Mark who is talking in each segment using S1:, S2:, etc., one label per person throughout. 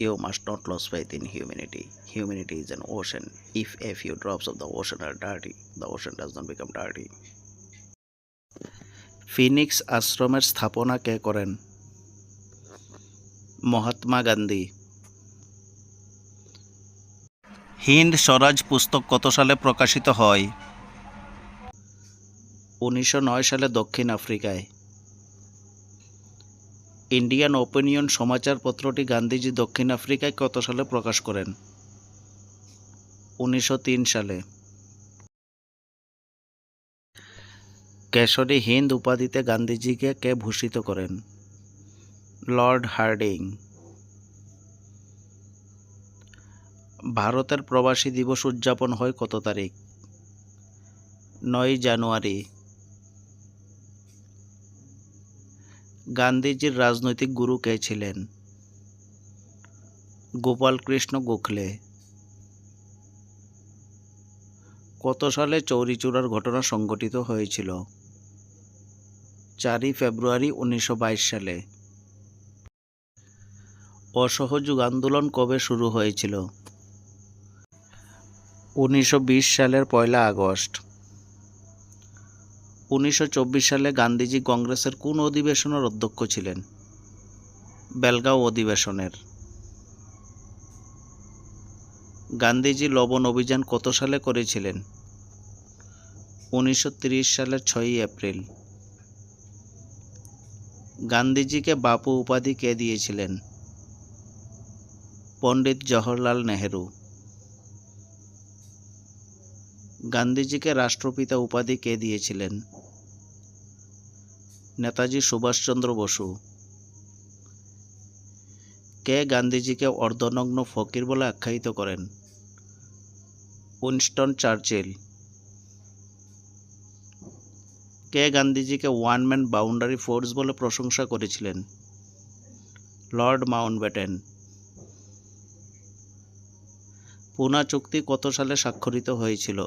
S1: You must not lose faith in humanity. Humanity is an ocean. If a few drops of the ocean are dirty, the ocean does not become dirty. Phoenix আশ্রমের স্থাপনা কে করেন মহাত্মা গান্ধী হিন্দ স্বরাজ পুস্তক কত সালে প্রকাশিত হয় উনিশশো নয় সালে দক্ষিণ আফ্রিকায় ইন্ডিয়ান ওপিনিয়ন সমাচারপত্রটি গান্ধীজি দক্ষিণ আফ্রিকায় কত সালে প্রকাশ করেন? উনিশশো তিন সালে। কেশরী হিন্দ উপাধিতে গান্ধীজিকে কে ভূষিত করেন? Lord Hardinge. ভারতের প্রবাসী দিবস উদযাপন হয় কত তারিখ? নয় জানুয়ারি। গান্ধীজির রাজনৈতিক গুরু কে ছিলেন? গোপাল কৃষ্ণ গোখলে। কত সালে চৌরিচূড়ার ঘটনা সংঘটিত হয়েছিল? চারই ফেব্রুয়ারি উনিশশো বাইশ সালে। অসহযোগ আন্দোলন কবে শুরু হয়েছিল? উনিশশো বিশ সালের পয়লা আগস্ট। উনিশশো চব্বিশ সালে গান্ধীজি কংগ্রেসের কোন অধিবেশনের অধ্যক্ষ ছিলেন? বেলগাঁও অধিবেশনের। গান্ধীজি লবণ অভিযান কত সালে করেছিলেন? উনিশশো সালের ছয়ই এপ্রিল। গান্ধীজিকে বাপু উপাধি কে দিয়েছিলেন? পণ্ডিত জওহরলাল নেহেরু। গান্ধীজিকে রাষ্ট্রপিতা উপাধি কে দিয়েছিলেন? নেতাজি সুভাষচন্দ্র বসু। কে গান্ধীজিকে অর্ধনগ্ন ফকির বলে আখ্যায়িত করেন? Winston Churchill. কে গান্ধীজিকে ওয়ান ম্যান বাউন্ডারি ফোর্স বলে প্রশংসা করেছিলেন? Lord Mountbatten. পুনা চুক্তি কত সালে স্বাক্ষরিত হয়েছিল?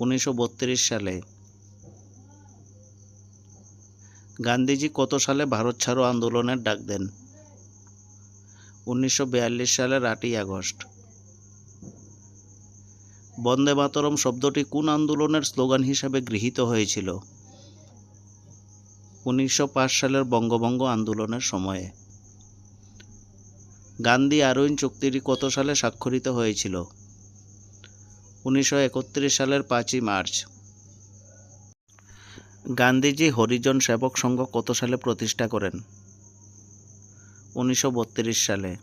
S1: উনিশশো বত্রিশ সালে। গান্ধীজি কত সালে ভারত ছাড়ো আন্দোলনের ডাক দেন? উনিশশো সালের আটই আগস্ট। বন্দে মাতরম শব্দটি কোন আন্দোলনের স্লোগান হিসাবে গৃহীত হয়েছিল? উনিশশো পাঁচ সালের বঙ্গভঙ্গ আন্দোলনের সময়ে। গান্ধী আরউইন চুক্তিটি কত সালে স্বাক্ষরিত হয়েছিল? উনিশশো একত্রিশ সালের পাঁচই মার্চ। গান্ধীজি হরিজন সেবক সংঘ কত সালে প্রতিষ্ঠা করেন? উনিশশো বত্রিশ সালে।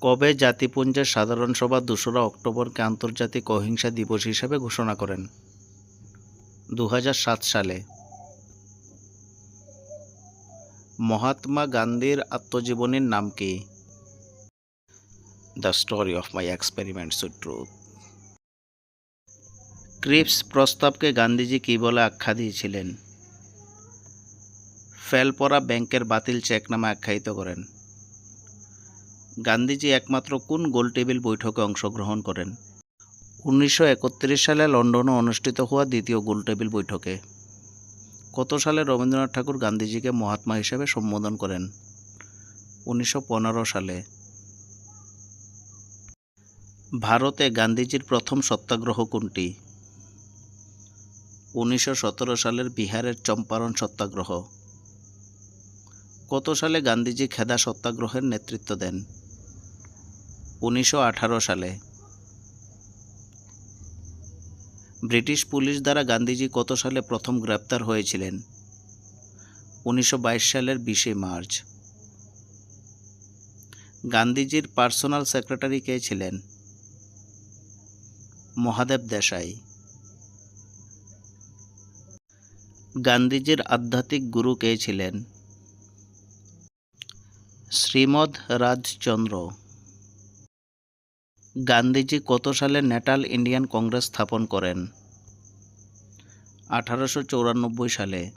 S1: কবে জাতিপুঞ্জের সাধারণ সভা দোসরা অক্টোবরকে আন্তর্জাতিক অহিংসা দিবস হিসেবে ঘোষণা করেন? দু হাজার সাত সালে। মহাত্মা গান্ধীর আত্মজীবনীর নাম কি? The story of my experiments with truth Cripps প্রস্তাবকে Gandhiji কী বলে আখ্যা দিয়েছিলেন? ফেল পড়া ব্যাংকের বাতিল চেক নামে আখ্যায়িত করেন। গান্ধীজি একমাত্র কোন গোল টেবিল বৈঠকে অংশগ্রহণ করেন? উনিশশো একত্রিশ সালে লন্ডনে অনুষ্ঠিত হওয়া দ্বিতীয় গোল টেবিল বৈঠকে। কত সালে রবীন্দ্রনাথ ঠাকুর গান্ধীজিকে মহাত্মা হিসেবে সম্বোধন করেন? উনিশশো পনেরো সালে। ভারতে গান্ধীজির প্রথম সত্যাগ্রহ কোনটি? উনিশশো সতেরো সালের বিহারের চম্পারণ সত্যাগ্রহ। কত সালে গান্ধীজি খেদা সত্যাগ্রহের নেতৃত্ব দেন? উনিশশো আঠারো সালে। ব্রিটিশ পুলিশ দ্বারা গান্ধীজি কত সালে প্রথম গ্রেপ্তার হয়েছিলেন? উনিশশো বাইশ সালের বিশে মার্চ। গান্ধীজির পার্সোনাল সেক্রেটারি কে ছিলেন? মহাদেব দেশাই। গান্ধীজির আধ্যাত্মিক গুরু কে ছিলেন? শ্রীমদ রাজচন্দ্র। গান্ধীজি কত সালে নেটাল ইন্ডিয়ান কংগ্রেস স্থাপন করেন? আঠারোশো সালে।